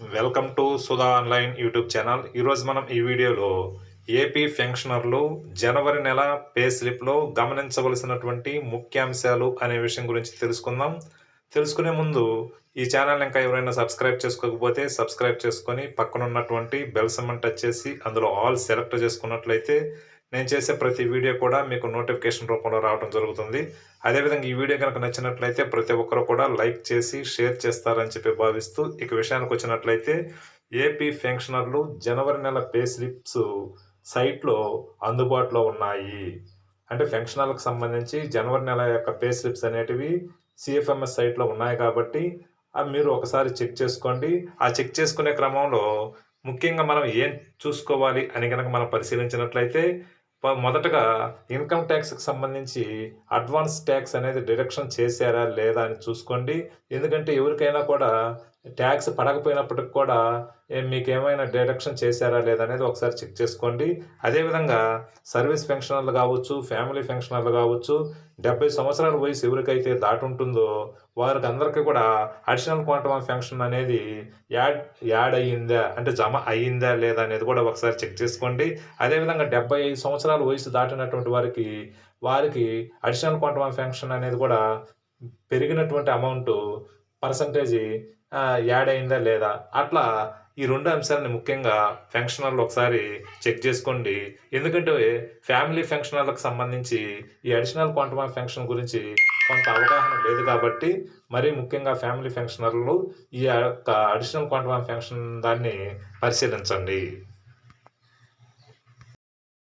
Welcome to Sudha online YouTube channel. ఈరోజు మనం ఈ వీడియోలో ఏపీ పెన్షనర్లు జనవరి నెల పే స్లిప్లో గమనించవలసినటువంటి ముఖ్యాంశాలు అనే విషయం గురించి తెలుసుకుందాం. తెలుసుకునే ముందు ఈ ఛానల్ ఇంకా ఎవరైనా సబ్స్క్రైబ్ చేసుకోకపోతే సబ్స్క్రైబ్ చేసుకొని పక్కన ఉన్నటువంటి బెల్ సమ్మన్ టచ్ చేసి అందులో ఆల్ సెలెక్ట్ చేసుకున్నట్లయితే నేను చేసే ప్రతి వీడియో కూడా మీకు నోటిఫికేషన్ రూపంలో రావడం జరుగుతుంది. అదేవిధంగా ఈ వీడియో కనుక నచ్చినట్లయితే ప్రతి ఒక్కరు కూడా లైక్ చేసి షేర్ చేస్తారని చెప్పి భావిస్తూ ఇక విషయానికి వచ్చినట్లయితే ఏపీ పెన్షనర్లు జనవరి నెల పే స్లిప్స్ సైట్లో అందుబాటులో ఉన్నాయి. అంటే పెన్షనర్లకు సంబంధించి జనవరి నెల యొక్క పే స్లిప్స్ అనేటివి సిఎఫ్ఎంఎస్ సైట్లో ఉన్నాయి కాబట్టి అవి మీరు ఒకసారి చెక్ చేసుకోండి. ఆ చెక్ చేసుకునే క్రమంలో ముఖ్యంగా మనం ఏం చూసుకోవాలి అని కనుక మనం పరిశీలించినట్లయితే మొదటగా ఇన్కమ్ ట్యాక్స్కి సంబంధించి అడ్వాన్స్ ట్యాక్స్ అనేది డిడక్షన్ చేశారా లేదా అని చూసుకోండి. ఎందుకంటే ఎవరికైనా కూడా ట్యాక్స్ పడకపోయినప్పటికి కూడా మీకు ఏమైనా డిడక్షన్ చేశారా లేదా అనేది ఒకసారి చెక్ చేసుకోండి. అదేవిధంగా సర్వీస్ పెన్షనర్లు కావచ్చు ఫ్యామిలీ పెన్షనర్లు కావచ్చు డెబ్బై సంవత్సరాల వయసు ఎవరికైతే దాటుంటుందో వారికి అందరికీ కూడా అడిషనల్ క్వాంటమ్ ఆఫ్ పెన్షన్ అనేది యాడ్ యాడ్ అయ్యిందా అంటే జమ అయ్యిందా లేదా అనేది కూడా ఒకసారి చెక్ చేసుకోండి. అదేవిధంగా డెబ్బై ఐదు సంవత్సరాల వయసు దాటినటువంటి వారికి వారికి అడిషనల్ క్వాంటమ్ ఆఫ్ పెన్షన్ అనేది కూడా పెరిగినటువంటి అమౌంట్ పర్సంటేజ్ యాడ్ అయిందా లేదా? అట్లా ఈ రెండు అంశాలని ముఖ్యంగా ఫంక్షనర్లు ఒకసారి చెక్ చేసుకోండి. ఎందుకంటే ఫ్యామిలీ ఫంక్షనర్లకు సంబంధించి ఈ అడిషనల్ క్వాంటమ్ ఆఫ్ ఫంక్షన్ గురించి కొంత అవగాహన లేదు కాబట్టి మరీ ముఖ్యంగా ఫ్యామిలీ ఫంక్షనర్లు ఈ యొక్క అడిషనల్ క్వాంటమ్ ఆఫ్ ఫంక్షన్ దాన్ని పరిశీలించండి.